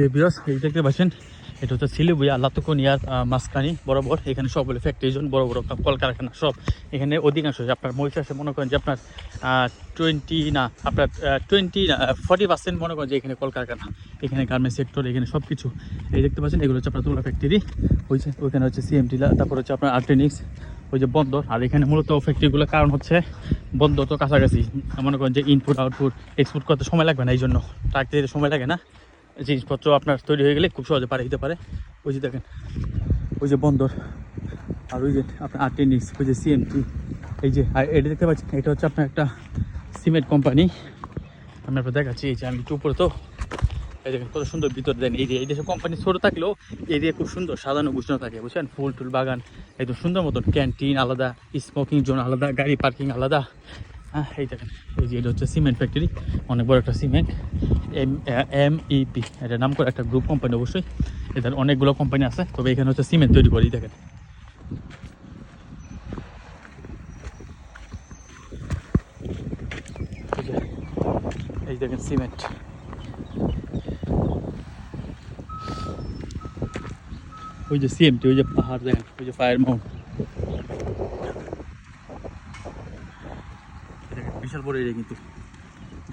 প্রিয় বিরস এই দেখতে পাচ্ছেন, এটা হচ্ছে সিলিবুয়া লাতুকুনিয়ার মাঝখানি, বরাবর। এখানে সবগুলো ফ্যাক্টরি জোন বড় বড় কলকারখানা সব। এখানে অধিকাংশ আপনার মহিষাসে মনে করেন যে আপনার টোয়েন্টি না, আপনার টোয়েন্টি না ফর্টি পার্সেন্ট মনে করেন যে এখানে কলকারখানা। এখানে গার্মেন্টস সেক্টর এখানে সব কিছু এই দেখতে পাচ্ছেন, এগুলো হচ্ছে আপনার তুলা ফ্যাক্টরি হয়েছে ওইখানে হচ্ছে সিএমটি তারপর হচ্ছে আপনার আর্টেনিক্স ওই যে বন্দর। আর এখানে মূলত ফ্যাক্টরিগুলো কারণ হচ্ছে, বন্দর তো কাছাকাছি। মনে করেন যে ইনপুট আউটপুট এক্সপোর্ট করতে সময় লাগবে না এই জন্য ট্রাক সময় লাগে না। জিনিসপত্র আপনার তৈরি হয়ে গেলে খুব সহজে পারে দিতে পারে। ওই যে দেখেন, ওই যে বন্দর, আর ওই যে আপনার আর্টেনিক্স ওই যে সিএমটি এই যে এটা দেখতে পাচ্ছেন, এটা হচ্ছে আপনার একটা সিমেন্ট কোম্পানি। আমি আপনার দেখাচ্ছি, এই যে আমি একটু উপরে তো। এই দেখেন, কত সুন্দর ভিতর দেন। এই যে, এই দেশে কোম্পানি ছোটো থাকলেও এরিয়া খুব সুন্দর সাজানো গুছানো থাকে, বুঝছেন? ফুল টুল বাগান, একদম সুন্দর মতন। ক্যান্টিন আলাদা, স্মোকিং জোন আলাদা, গাড়ি পার্কিং আলাদা। হ্যাঁ এই এই যে এটা হচ্ছে সিমেন্ট ফ্যাক্টরি অনেক বড় একটা সিমেন্ট, এম এম ইপি এটা নাম একটা গ্রুপ কোম্পানি অবশ্যই এদের অনেকগুলো কোম্পানি আছে, তবে এখানে হচ্ছে সিমেন্ট তৈরি করি, দেখেন। এই দেখেন সিমেন্ট। ওই যে সিএমটি, ওই যে পাহাড়, দেখেন, ওই যে ফায়ার মাউন্ট দেখেন বিশাল বড় এরিয়া কিন্তু।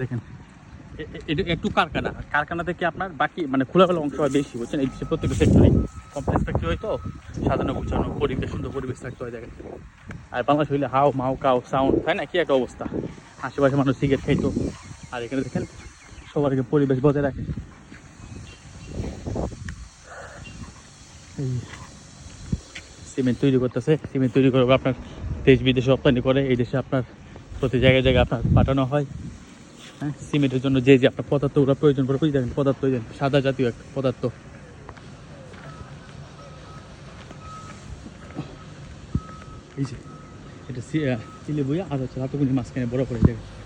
দেখেন এটা একটু কারখানা। কারখানা থেকে আপনার বাকি মানে খোলামেলা অংশ বেশি বুঝছেন? এই প্রত্যেকটা সেক্টরে কমপ্লেক্স ফ্যাক্টরি হয় তো, সাজানো গুছানো, পরিবেশ, সুন্দর পরিবেশ থাকতে হয়, দেখেন। আর বাংলাদেশ হইলে হাও, মাও, কাও সাউন্ড তাই না? কি একটা অবস্থা। আশেপাশে মানুষ সিগারেট খাইতো। আর এখানে দেখেন, সবার পরিবেশ বজায় রাখে। সিমেন্ট তৈরি করতেছে। সিমেন্ট তৈরি করে আপনার দেশ বিদেশে রপ্তানি করে। এই দেশে আপনার প্রতি জায়গায় জায়গায় আপনার পাঠানো হয়। হ্যাঁ সিমেন্টের জন্য যে যে আপনার পদার্থগুলো প্রয়োজন পড়ে বুঝতে দেখেন পদার্থ ওই সাদা জাতীয় একটা পদার্থ। এই যে, এটা সিলে বইয়া আর হচ্ছে রাতগুলি মাঝখানে বড় করে দেখেন